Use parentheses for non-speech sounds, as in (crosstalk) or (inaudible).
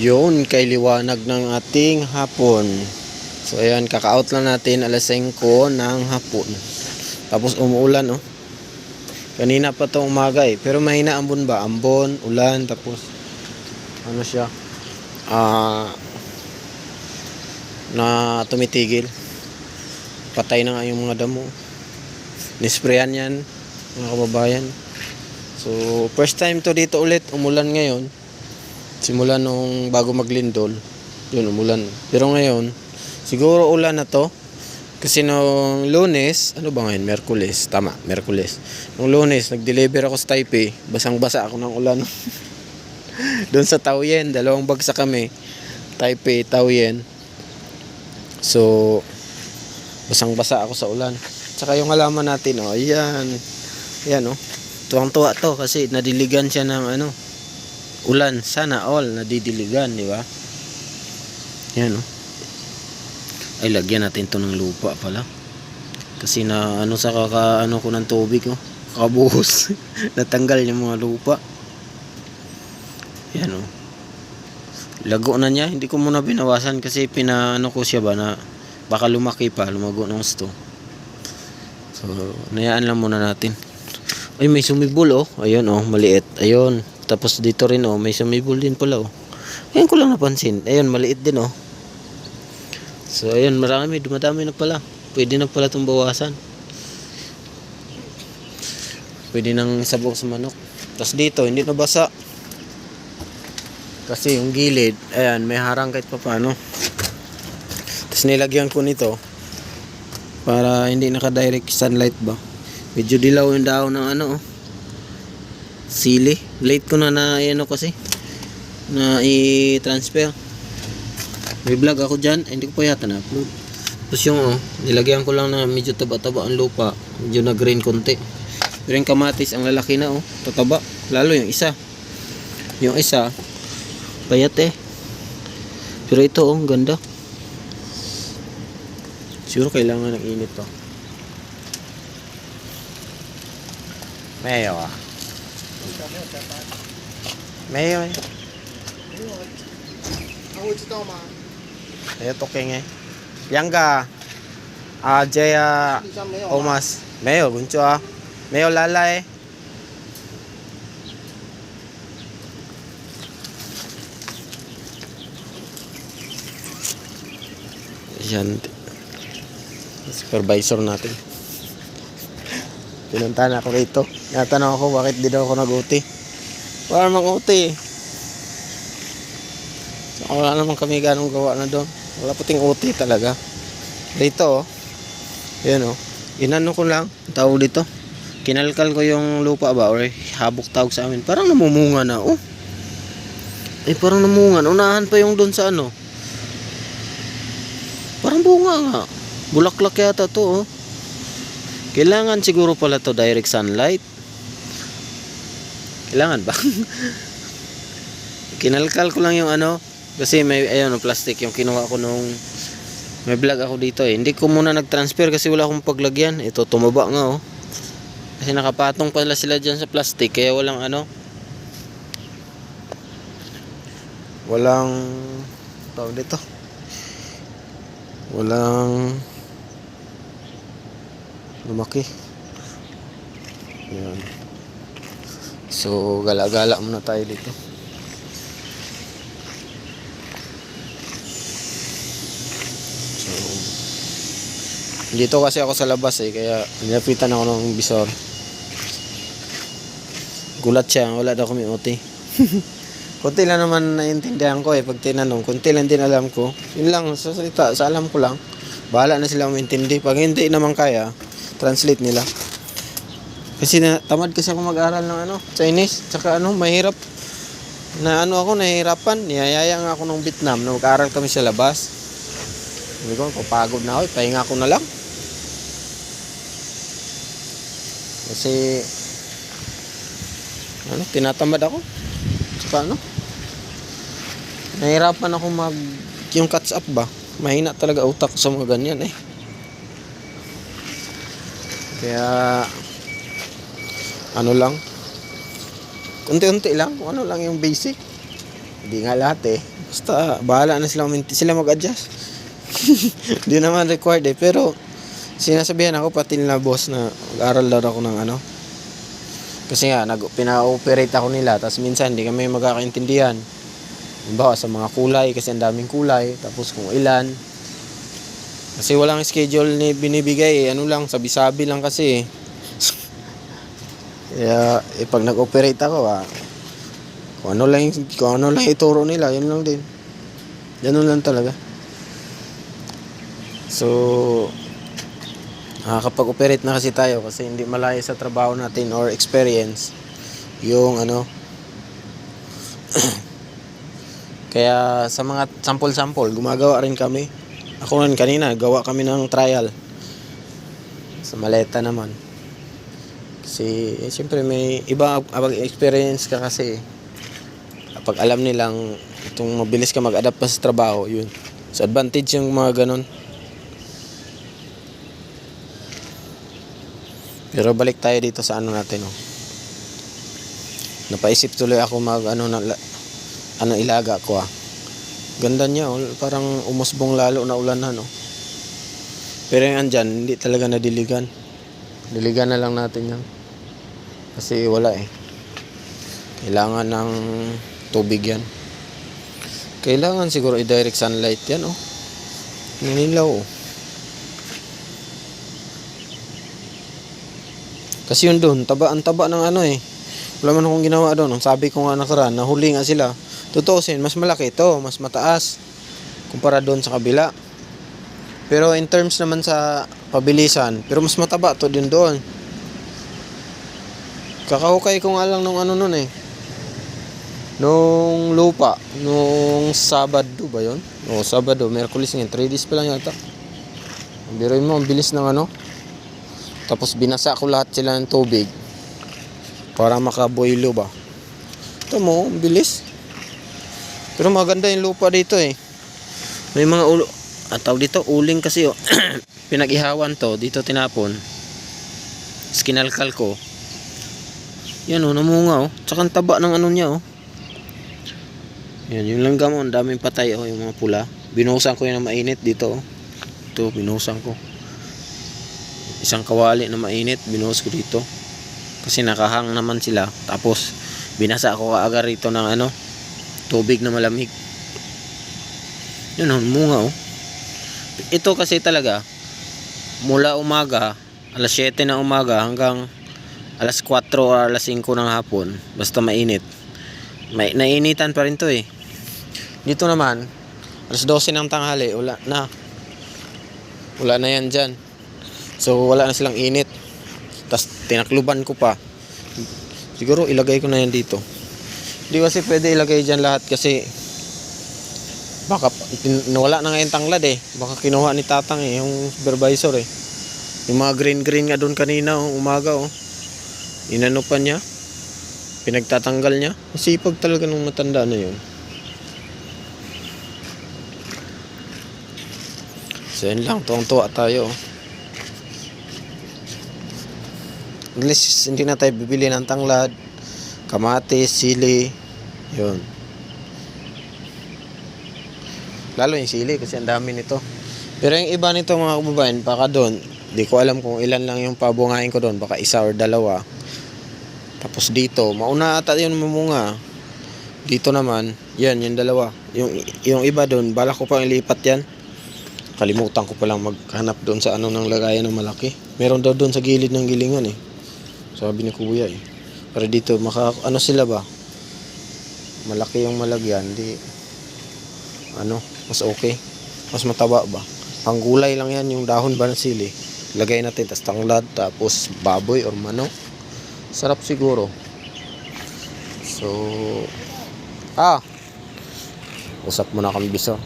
Yun, kay liwanag ng ating hapon. So ayan, kaka-out lang natin alas 5 ng hapon. Tapos umuulan, oh. Kanina pa to umaga eh. Pero mahina ambon ba? Ambon, ulan, tapos ano siya? Ah na tumitigil. Patay na nga yung mga damo. Nisprayan yan, mga kababayan. So, first time to dito ulit, umulan ngayon. Simula nung bago maglindol, yun, umulan. Pero ngayon, siguro ulan na to. Kasi nung lunes, ano ba ngayon? Merkules. Tama, Merkules. Nung lunes, nag-deliver ako sa Taipei. Basang-basa ako ng ulan. (laughs) Doon sa Taoyen, dalawang bagsa kami. Taipei, Taoyen. So, basang-basa ako sa ulan. Tsaka yung halaman natin, oh, ayan. Ayan, oh. Tuwang-tuwa to kasi nadiligan siya ng ano, ulan. Sana all nadidiligan, di ba? Ayan, oh. Ay, lagyan natin to ng lupa pala. Kasi na ano sa kaka ano ko ng tubig, oh. Kabuhos. (laughs) Natanggal yung mga lupa. Yan, oh. Lago na niya, hindi ko muna binawasan kasi pinaano ko siya ba na baka lumaki pa, lumago ng gusto. So, nayaan lang muna natin. Ay, may sumibol oh. Ayun oh, maliit. Ayun. Tapos dito rin oh, may sumibol din pala oh. Ayun ko lang napansin. Ayun, maliit din oh. So, ayun, marami. Dumadami na pala. Pwede na pala itong bawasan. Pwede nang sabok sa manok. Tapos dito, hindi na basa. Kasi yung gilid, ayan, may harang kahit pa paano. Tapos nilagyan ko nito para hindi naka-direct sunlight ba. Medyo dilaw yung daon ng ano, oh. Sili. Late ko na na, ano kasi, na i-transfer. May vlog ako dyan, hindi ko pa yata na-upload. Tapos yung, oh, nilagyan ko lang na medyo taba-taba ang lupa. Medyo na green konti. Pero yung kamatis, ang lalaki na, oh. Tataba. Lalo yung isa. Yung isa, payat eh. Pero ito, oh, ganda. Siguro kailangan ng init to. Mayo ah. Mayo eh. 他会知道吗？ Ayo toking eh. Yang Ah, Jaya 你家没有吗？ Omas. Mayo, buncho ah. Mayo lala eh. Yan. Supervisor natin. Pinuntahan ako rito. Natanong ako bakit di daw ako nag-uti. Wala namang uti. So, wala naman kami ganong gawa na doon. Wala puting uti talaga. Dito oh. Yan oh. Inano ko lang. ang Tawag dito. Kinalkal ko yung lupa ba or habok tawag sa amin. Parang namumunga na oh. Eh parang namunga. Unahan pa yung doon sa ano. Parang bunga nga. Bulaklak yata to oh. Kailangan siguro pala to direct sunlight. Kailangan ba? (laughs) Kinalkal ko lang yung ano. Kasi may ayun, plastic yung kinuha ko nung may vlog ako dito eh. Hindi ko muna nag-transfer kasi wala akong paglagyan. Ito, tumaba nga oh. Kasi nakapatong pala sila dyan sa plastic. Kaya walang ano. Walang tawag dito. Walang lumaki. Yan. So, gala-gala muna tayo dito. So, dito kasi ako sa labas eh, kaya nilapitan ako ng bisor. Gulat siya, wala daw kami uti. (laughs) Kunti lang naman naiintindihan ko eh pag tinanong. Kunti lang din alam ko. Yun lang, sa salita, sa alam ko lang. Bahala na sila umintindi. Pag hindi naman kaya, translate nila. Kasi na, tamad kasi ako mag-aral ng ano, Chinese. Tsaka ano, mahirap. Na ano ako, nahihirapan. Niyayaya nga ako ng Vietnam na mag-aral kami sa labas. Sabi ko, papagod na ako, pahinga ko na lang. Kasi, ano, tinatamad ako. Tsaka ano, nahirapan ako mag, yung catch up ba? Mahina talaga utak sa mga ganyan eh. Kaya, ano lang, unti-unti lang, ano lang yung basic. Hindi nga lahat eh. Basta, bahala na sila, sila mag-adjust. (laughs) Hindi naman required eh. Pero, sinasabihan ako pati nila boss na mag-aral daw ako ng ano. Kasi nga, nag, pina-operate ako nila. Tapos minsan, hindi kami magkakaintindihan. Halimbawa, sa mga kulay, kasi ang daming kulay. Tapos kung ilan. Kasi walang schedule ni binibigay eh. Ano lang, sabi-sabi lang kasi eh. Kaya, eh, pag nag-operate ako, ah, kung ano lang, kung ano lang ituro nila, yun lang din. Ganun lang talaga. So, nakakapag-operate na kasi tayo kasi hindi malayo sa trabaho natin or experience yung ano. (clears throat) Kaya sa mga sample-sample, gumagawa rin kami. Ako rin kanina, gawa kami ng trial. Sa maleta naman. Kasi, eh, siyempre may iba abang experience ka kasi. Kapag alam nilang itong mabilis ka mag-adapt pa sa trabaho, yun. So, advantage yung mga ganun. Pero balik tayo dito sa ano natin, oh. Napaisip tuloy ako mag, ano, na, ano, ilaga ko, ah. Ganda niya, oh. Parang umusbong lalo na ulanan, oh. Pero yung andyan, hindi talaga nadiligan. Diligan na lang natin yan. Kasi wala eh. Kailangan ng tubig yan. Kailangan siguro i-direct sunlight yan, oh. Ninilaw, oh. Kasi yun doon, taba, ang taba ng ano eh. Wala man akong ginawa doon. Sabi ko nga nakaraan, nahuli nga sila. Tutusin, mas malaki ito, mas mataas. Kumpara doon sa kabila. Pero in terms naman sa pabilisan, pero mas mataba to din doon. Kakahukay ko nga lang nung ano nun eh. Nung lupa, nung Sabado ba yon? O Sabado, Merkulis ngayon, 3 days pa lang yata. Biruin mo, ang bilis ng ano. Tapos binasa ko lahat sila ng tubig. Para makaboilo ba. Ito mo, ang bilis. Pero maganda yung lupa dito eh. May mga ulo, at tawag dito, uling kasi oh. (clears throat) Pinag-ihawan to, dito tinapon. Tapos kinalkal ko. Yan oh, namunga oh. Tsaka ang taba ng ano niya oh. Yan, yung langgam oh, daming patay oh, yung mga pula. Binuhusan ko yun ng mainit dito oh. Ito, binuhusan ko. Isang kawali na mainit, binuhos ko dito. Kasi nakahang naman sila. Tapos, binasa ko kaagad rito ng ano, tubig na malamig. Yun oh, munga oh. Ito kasi talaga, mula umaga, alas 7 ng umaga hanggang alas 4 o alas 5 ng hapon, basta mainit. May, nainitan pa rin to eh. Dito naman, alas 12 ng tanghali, wala na. Wala na yan dyan. So, wala na silang init. Tapos, tinakluban ko pa. Siguro, ilagay ko na yan dito. Hindi kasi pwede ilagay dyan lahat kasi baka nawala na nga yung tanglad eh. Baka kinuha ni Tatang eh, yung supervisor eh. Yung mga green-green nga doon kanina, oh, umaga oh. Inano pa niya. Pinagtatanggal niya. Masipag talaga nung matanda na yun. So yun lang, tuwang-tuwa tayo. oh. At least hindi na tayo bibili ng tanglad, kamatis, sili, yun. Lalo yung sili kasi ang dami nito. Pero yung iba nito mga kababayan, baka doon, di ko alam kung ilan lang yung pabungain ko doon, baka isa or dalawa. Tapos dito, mauna ata yun mamunga. Dito naman, yan, yung dalawa. Yung, yung iba doon, balak ko pang ilipat yan. Kalimutan ko palang maghanap doon sa ano ng lagayan ng malaki. Meron daw doon sa gilid ng gilingan eh. Sabi ni kuya eh. Pero dito, maka, ano sila ba? Malaki yung malagyan, di, ano, mas okay. Mas mataba ba? Panggulay lang yan yung dahon ba ng sili. Lagay natin, tas tanglad, tapos baboy or manok. Sarap siguro. So, ah, usap muna kami bisa.